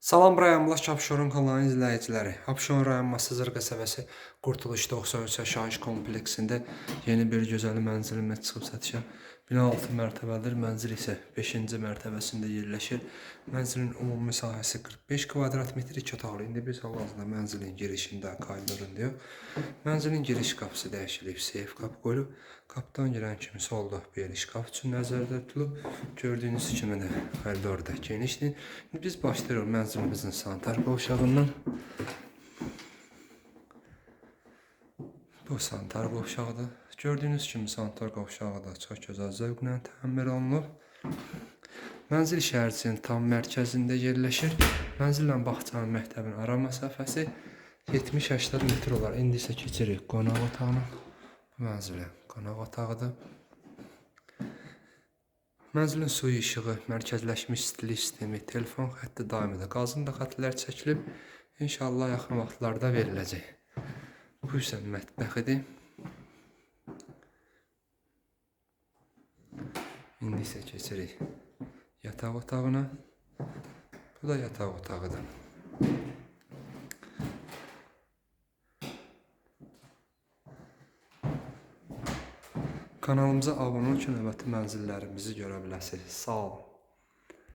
Salam rayonumuz Abşeron kanalının izləyiciləri. Abşeron rayon Masazır qəsəbəsi Qurtuluş 93 yaşayış kompleksində yeni bir gözəl mənzilimə çıxıb satışa. Bina 6 mərtəbəlidir, mənzil isə 5-ci mərtəbəsində yerləşir. Mənzilin ümumi sahəsi 45 kvadrat metr, 2 otaqlı. İndi biz hal-hazırda mənzilin girişində koridorundayıq. Mənzilin giriş qapısı dəyişilib, seyf qapı qoyulub. Qapıdan girən kimi solda bir şkaf üçün nəzərdə tutulub. Gördüyünüz kimi də koridor da genişdir. İndi biz başlayırıq mənzilimizin sanitar qovşağından. Bu sanitar qovşağıdır. Gördüyünüz kimi sanitar qovşağı da çox gözəl zövqlə təmir olunub. Mənzil şəhərcinin tam mərkəzində yerləşir. Mənzillə bağçanın məktəbin ara məsafəsi 70-80 metr olar. İndi isə keçirik qonaq otağına. Bu mənzilin qonaq otağıdır. Mənzilin suyu işığı, mərkəzləşmiş istilik sistemi, telefon xətti daimidir. Qazın da xətlər çəkilib. İnşallah yaxın vaxtlarda veriləcək. Bu isə mətbəxidir. İndi isə keçirik yataq otağına. Bu da yataq otağıdır. Kanalımıza abunə olun ki, növbəti mənzillərimizi görə biləsiniz. Sağ olun.